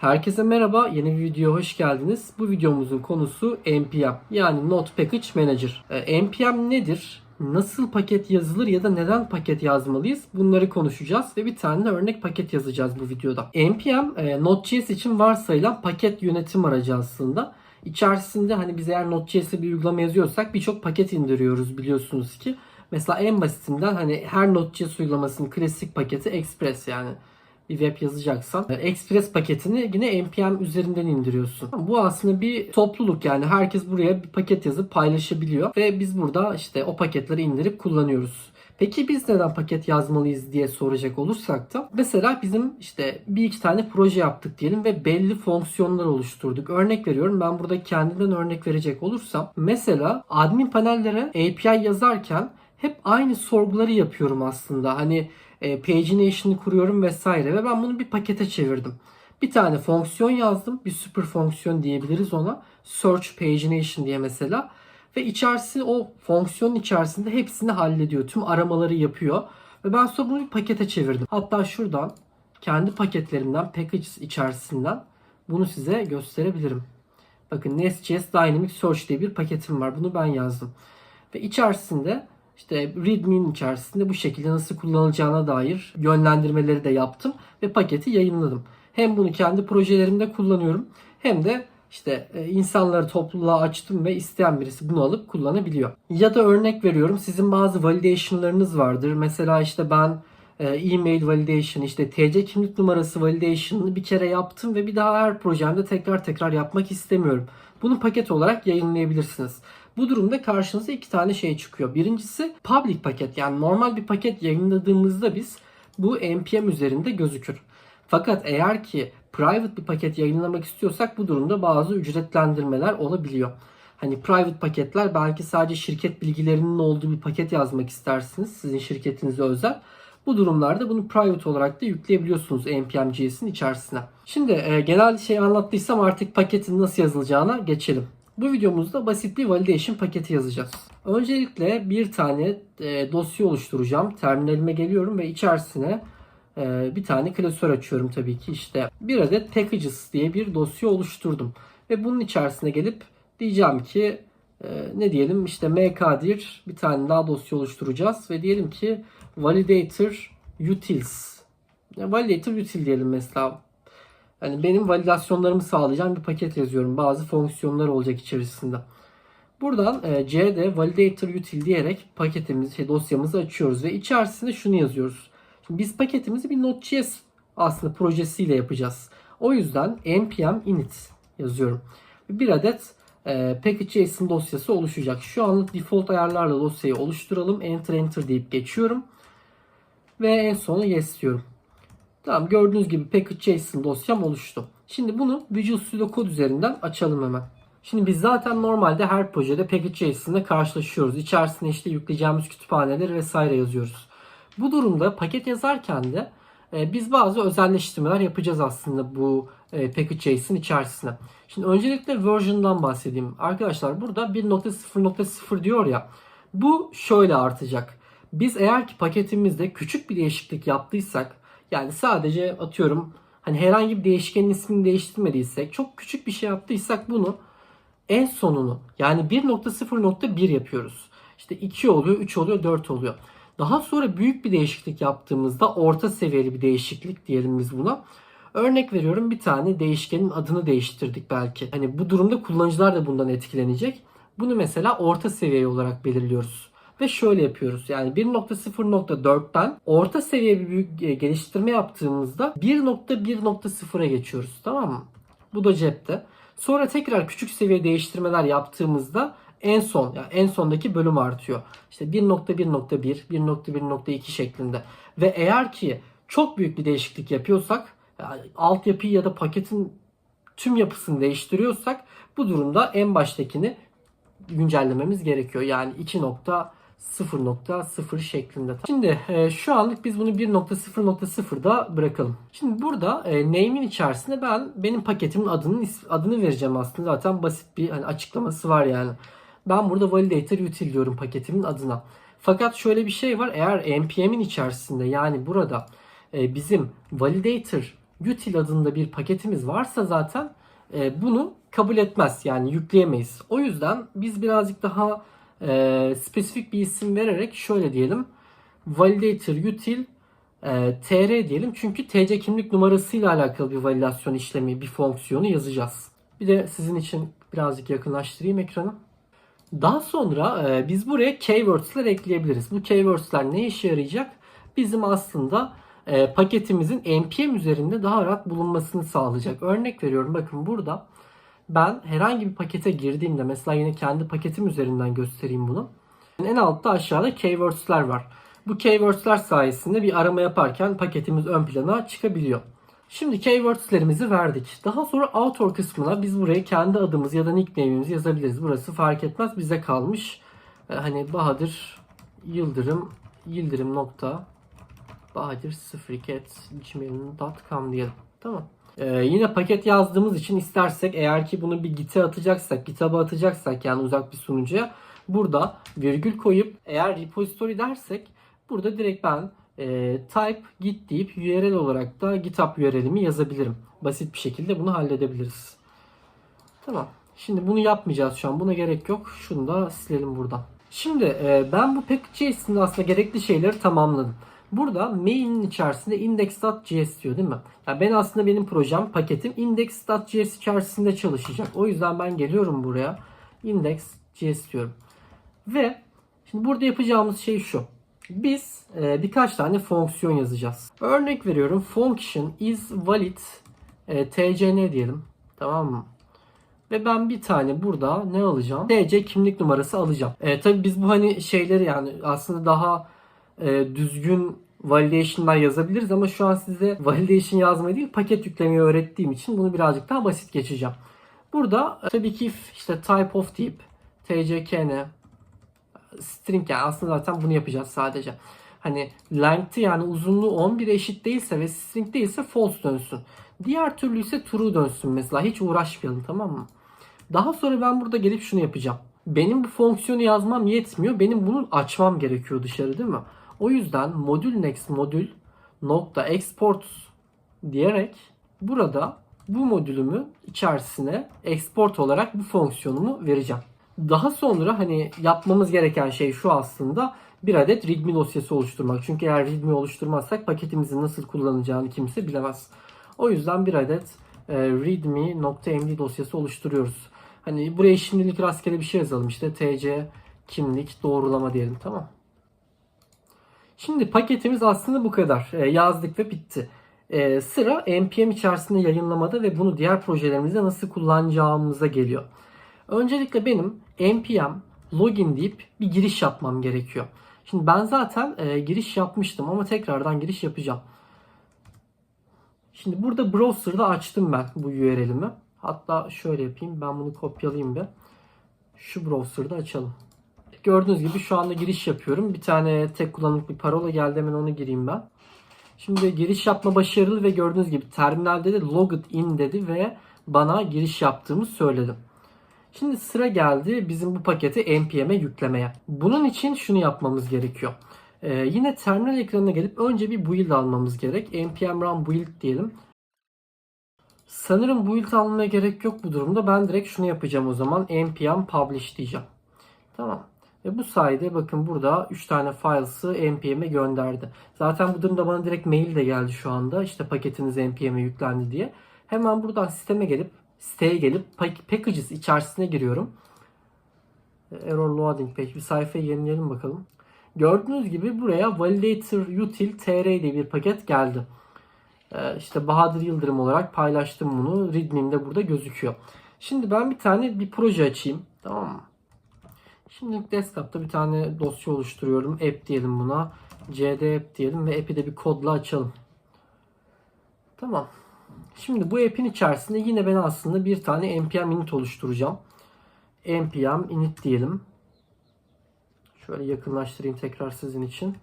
Herkese merhaba, yeni bir videoya hoş geldiniz. Bu videomuzun konusu NPM yani Node Package Manager. Ee, NPM nedir? Nasıl paket yazılır ya da neden paket yazmalıyız? Bunları konuşacağız ve bir tane de örnek paket yazacağız bu videoda. NPM e, Node.js için varsayılan paket yönetim aracı aslında. İçerisinde hani biz eğer Node.js'e bir uygulama yazıyorsak birçok paket indiriyoruz biliyorsunuz ki. Mesela en basitinden hani her Node.js uygulamasının klasik paketi Express yani bir web yazacaksan e, Express paketini yine npm üzerinden indiriyorsun. Bu aslında bir topluluk yani herkes buraya bir paket yazıp paylaşabiliyor ve biz burada işte o paketleri indirip kullanıyoruz. Peki biz neden paket yazmalıyız diye soracak olursak da mesela bizim işte bir iki tane proje yaptık diyelim ve belli fonksiyonlar oluşturduk. Örnek veriyorum ben burada kendimden örnek verecek olursam mesela admin panellere API yazarken hep aynı sorguları yapıyorum aslında. Hani e, pagination'ı kuruyorum vesaire ve ben bunu bir pakete çevirdim. Bir tane fonksiyon yazdım. Bir süper fonksiyon diyebiliriz ona. Search pagination diye mesela. Ve içerisi o fonksiyonun içerisinde hepsini hallediyor. Tüm aramaları yapıyor. Ve ben sonra bunu bir pakete çevirdim. Hatta şuradan kendi paketlerimden packages içerisinden bunu size gösterebilirim. Bakın Nest.js Dynamic Search diye bir paketim var. Bunu ben yazdım. Ve içerisinde işte README'nin içerisinde bu şekilde nasıl kullanılacağına dair yönlendirmeleri de yaptım ve paketi yayınladım. Hem bunu kendi projelerimde kullanıyorum hem de işte e, insanları topluluğa açtım ve isteyen birisi bunu alıp kullanabiliyor. Ya da örnek veriyorum sizin bazı validation'larınız vardır. Mesela işte ben e, e-mail validation, işte TC kimlik numarası validation'ını bir kere yaptım ve bir daha her projemde tekrar tekrar yapmak istemiyorum. Bunu paket olarak yayınlayabilirsiniz. Bu durumda karşınıza iki tane şey çıkıyor. Birincisi public paket yani normal bir paket yayınladığımızda biz bu npm üzerinde gözükür. Fakat eğer ki private bir paket yayınlamak istiyorsak bu durumda bazı ücretlendirmeler olabiliyor. Hani private paketler belki sadece şirket bilgilerinin olduğu bir paket yazmak istersiniz sizin şirketinize özel. Bu durumlarda bunu private olarak da yükleyebiliyorsunuz npm.js'in içerisine. Şimdi e, genel şey anlattıysam artık paketin nasıl yazılacağına geçelim. Bu videomuzda basit bir validation paketi yazacağız. Öncelikle bir tane e, dosya oluşturacağım. Terminalime geliyorum ve içerisine e, bir tane klasör açıyorum tabii ki. İşte bir adet packages diye bir dosya oluşturdum. Ve bunun içerisine gelip diyeceğim ki e, ne diyelim işte mkdir bir tane daha dosya oluşturacağız. Ve diyelim ki validator utils. Yani validator util diyelim mesela yani benim validasyonlarımı sağlayacağım bir paket yazıyorum. Bazı fonksiyonlar olacak içerisinde. Buradan e, C'de validator util diyerek paketimizi, şey, dosyamızı açıyoruz ve içerisinde şunu yazıyoruz. Şimdi biz paketimizi bir Node.js aslında projesiyle yapacağız. O yüzden npm init yazıyorum. Bir adet e, package.json dosyası oluşacak. Şu anlık default ayarlarla dosyayı oluşturalım. Enter enter deyip geçiyorum. Ve en sona yes diyorum. Tamam gördüğünüz gibi package.json dosyam oluştu. Şimdi bunu Visual Studio Code üzerinden açalım hemen. Şimdi biz zaten normalde her projede package.json ile karşılaşıyoruz. İçerisine işte yükleyeceğimiz kütüphaneleri vesaire yazıyoruz. Bu durumda paket yazarken de e, biz bazı özelleştirmeler yapacağız aslında bu e, package.json içerisine. Şimdi öncelikle version'dan bahsedeyim. Arkadaşlar burada 1.0.0 diyor ya. Bu şöyle artacak. Biz eğer ki paketimizde küçük bir değişiklik yaptıysak yani sadece atıyorum hani herhangi bir değişkenin ismini değiştirmediysek çok küçük bir şey yaptıysak bunu en sonunu yani 1.0.1 yapıyoruz. İşte 2 oluyor, 3 oluyor, 4 oluyor. Daha sonra büyük bir değişiklik yaptığımızda orta seviyeli bir değişiklik diyelim biz buna. Örnek veriyorum bir tane değişkenin adını değiştirdik belki. Hani bu durumda kullanıcılar da bundan etkilenecek. Bunu mesela orta seviye olarak belirliyoruz. Ve şöyle yapıyoruz. Yani 1.0.4'ten orta seviye bir büyük geliştirme yaptığımızda 1.1.0'a geçiyoruz. Tamam mı? Bu da cepte. Sonra tekrar küçük seviye değiştirmeler yaptığımızda en son yani en sondaki bölüm artıyor. İşte 1.1.1, 1.1.2 şeklinde. Ve eğer ki çok büyük bir değişiklik yapıyorsak yani altyapıyı ya da paketin tüm yapısını değiştiriyorsak bu durumda en baştakini güncellememiz gerekiyor. Yani 2.0.0 şeklinde. Şimdi e, şu anlık biz bunu 1.0.0'da bırakalım. Şimdi burada e, name'in içerisinde ben benim paketimin adının adını vereceğim aslında. Zaten basit bir hani açıklaması var yani. Ben burada validator util diyorum paketimin adına. Fakat şöyle bir şey var. Eğer npm'in içerisinde yani burada e, bizim validator util adında bir paketimiz varsa zaten e, bunu kabul etmez. Yani yükleyemeyiz. O yüzden biz birazcık daha e, spesifik bir isim vererek şöyle diyelim. Validator util e, tr diyelim. Çünkü TC kimlik numarasıyla alakalı bir validasyon işlemi, bir fonksiyonu yazacağız. Bir de sizin için birazcık yakınlaştırayım ekranı. Daha sonra e, biz buraya keywords'ler ekleyebiliriz. Bu keywords'ler ne işe yarayacak? Bizim aslında e, paketimizin npm üzerinde daha rahat bulunmasını sağlayacak. Örnek veriyorum bakın burada ben herhangi bir pakete girdiğimde mesela yine kendi paketim üzerinden göstereyim bunu. En altta aşağıda keywords'ler var. Bu keywords'ler sayesinde bir arama yaparken paketimiz ön plana çıkabiliyor. Şimdi keywords'lerimizi verdik. Daha sonra author kısmına biz buraya kendi adımız ya da nickname'imizi yazabiliriz. Burası fark etmez bize kalmış. Ee, hani Bahadır Yıldırım Yıldırım nokta Bahadır 02 gmail.com diyelim. Tamam. Ee, yine paket yazdığımız için istersek eğer ki bunu bir git'e atacaksak, GitHub'a atacaksak yani uzak bir sunucuya burada virgül koyup eğer repository dersek burada direkt ben e, type git deyip URL olarak da GitHub URL'imi yazabilirim. Basit bir şekilde bunu halledebiliriz. Tamam. Şimdi bunu yapmayacağız şu an. Buna gerek yok. Şunu da silelim buradan. Şimdi e, ben bu package.js'inde aslında gerekli şeyleri tamamladım. Burada main'in içerisinde index.js diyor değil mi? Yani ben aslında benim projem, paketim index.js içerisinde çalışacak. O yüzden ben geliyorum buraya. index.js diyorum. Ve şimdi burada yapacağımız şey şu. Biz e, birkaç tane fonksiyon yazacağız. Örnek veriyorum. Function is valid e, tcn diyelim. Tamam mı? Ve ben bir tane burada ne alacağım? TC kimlik numarası alacağım. E, tabii biz bu hani şeyleri yani aslında daha e, düzgün validation'lar yazabiliriz ama şu an size validation yazmayı değil paket yüklemeyi öğrettiğim için bunu birazcık daha basit geçeceğim. Burada e, tabii ki işte type of deyip tckn string yani aslında zaten bunu yapacağız sadece. Hani length'i yani uzunluğu 11 eşit değilse ve string değilse false dönsün. Diğer türlü ise true dönsün mesela. Hiç uğraşmayalım tamam mı? Daha sonra ben burada gelip şunu yapacağım. Benim bu fonksiyonu yazmam yetmiyor. Benim bunu açmam gerekiyor dışarı değil mi? O yüzden modül next modül nokta export diyerek burada bu modülümü içerisine export olarak bu fonksiyonumu vereceğim. Daha sonra hani yapmamız gereken şey şu aslında bir adet readme dosyası oluşturmak. Çünkü eğer readme oluşturmazsak paketimizin nasıl kullanacağını kimse bilemez. O yüzden bir adet e, readme.md dosyası oluşturuyoruz. Hani buraya şimdilik rastgele bir şey yazalım işte tc kimlik doğrulama diyelim tamam. Şimdi paketimiz aslında bu kadar. E, yazdık ve bitti. E, sıra npm içerisinde yayınlamada ve bunu diğer projelerimizde nasıl kullanacağımıza geliyor. Öncelikle benim npm login deyip bir giriş yapmam gerekiyor. Şimdi ben zaten e, giriş yapmıştım ama tekrardan giriş yapacağım. Şimdi burada browser'da açtım ben bu URL'imi. Hatta şöyle yapayım. Ben bunu kopyalayayım bir. Şu browser'da açalım. Gördüğünüz gibi şu anda giriş yapıyorum. Bir tane tek kullanımlık bir parola geldi. Hemen onu gireyim ben. Şimdi giriş yapma başarılı ve gördüğünüz gibi terminalde de logged in dedi ve bana giriş yaptığımı söyledim. Şimdi sıra geldi bizim bu paketi npm'e yüklemeye. Bunun için şunu yapmamız gerekiyor. Ee, yine terminal ekranına gelip önce bir build almamız gerek. npm run build diyelim. Sanırım build almaya gerek yok bu durumda. Ben direkt şunu yapacağım o zaman. npm publish diyeceğim. Tamam. Ve bu sayede bakın burada 3 tane files'ı npm'e gönderdi. Zaten bu durumda bana direkt mail de geldi şu anda. İşte paketiniz npm'e yüklendi diye. Hemen buradan sisteme gelip siteye gelip packages içerisine giriyorum. Error loading page. Bir sayfayı yenileyelim bakalım. Gördüğünüz gibi buraya validator util tr diye bir paket geldi. Ee, işte Bahadır Yıldırım olarak paylaştım bunu. Readme'imde burada gözüküyor. Şimdi ben bir tane bir proje açayım. Tamam mı? Şimdi desktop'ta bir tane dosya oluşturuyorum. App diyelim buna. cd app diyelim ve app'i de bir kodla açalım. Tamam. Şimdi bu app'in içerisinde yine ben aslında bir tane npm init oluşturacağım. npm init diyelim. Şöyle yakınlaştırayım tekrar sizin için.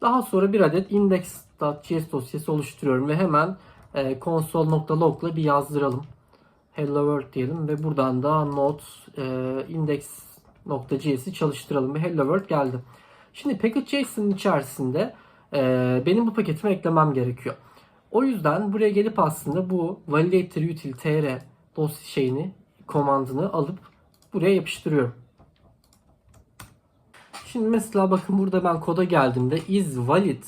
Daha sonra bir adet index.js dosyası oluşturuyorum ve hemen e, console.log ile bir yazdıralım. Hello World diyelim ve buradan da node e, index.js'i çalıştıralım ve Hello World geldi. Şimdi package.js'in içerisinde e, benim bu paketime eklemem gerekiyor. O yüzden buraya gelip aslında bu validator util tr dosya şeyini, komandını alıp buraya yapıştırıyorum. Şimdi mesela bakın burada ben koda geldiğimde is valid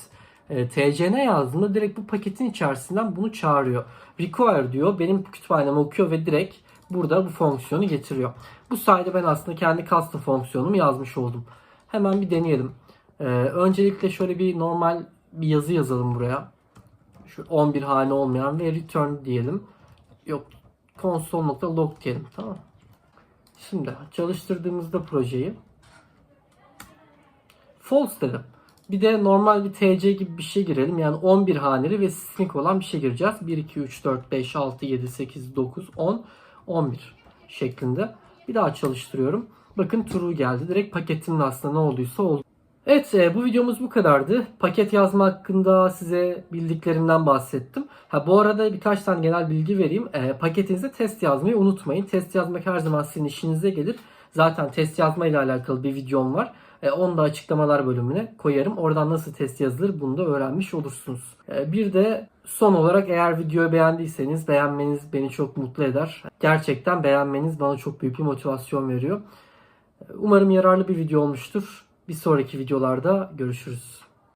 e, tcn yazdığımda direkt bu paketin içerisinden bunu çağırıyor. Require diyor. Benim kütüphanemi okuyor ve direkt burada bu fonksiyonu getiriyor. Bu sayede ben aslında kendi custom fonksiyonumu yazmış oldum. Hemen bir deneyelim. Ee, öncelikle şöyle bir normal bir yazı yazalım buraya. Şu 11 hane olmayan ve return diyelim. Yok console.log diyelim tamam. Şimdi çalıştırdığımızda projeyi false dedim. Bir de normal bir TC gibi bir şey girelim. Yani 11 haneli ve string olan bir şey gireceğiz. 1, 2, 3, 4, 5, 6, 7, 8, 9, 10, 11 şeklinde. Bir daha çalıştırıyorum. Bakın true geldi. Direkt paketimin aslında ne olduysa oldu. Evet e, bu videomuz bu kadardı. Paket yazma hakkında size bildiklerimden bahsettim. Ha bu arada birkaç tane genel bilgi vereyim. E, paketinize test yazmayı unutmayın. Test yazmak her zaman sizin işinize gelir. Zaten test yazma ile alakalı bir videom var. E, onu da açıklamalar bölümüne koyarım. Oradan nasıl test yazılır bunu da öğrenmiş olursunuz. E, bir de son olarak eğer videoyu beğendiyseniz beğenmeniz beni çok mutlu eder. Gerçekten beğenmeniz bana çok büyük bir motivasyon veriyor. E, Umarım yararlı bir video olmuştur. Bir sonraki videolarda görüşürüz.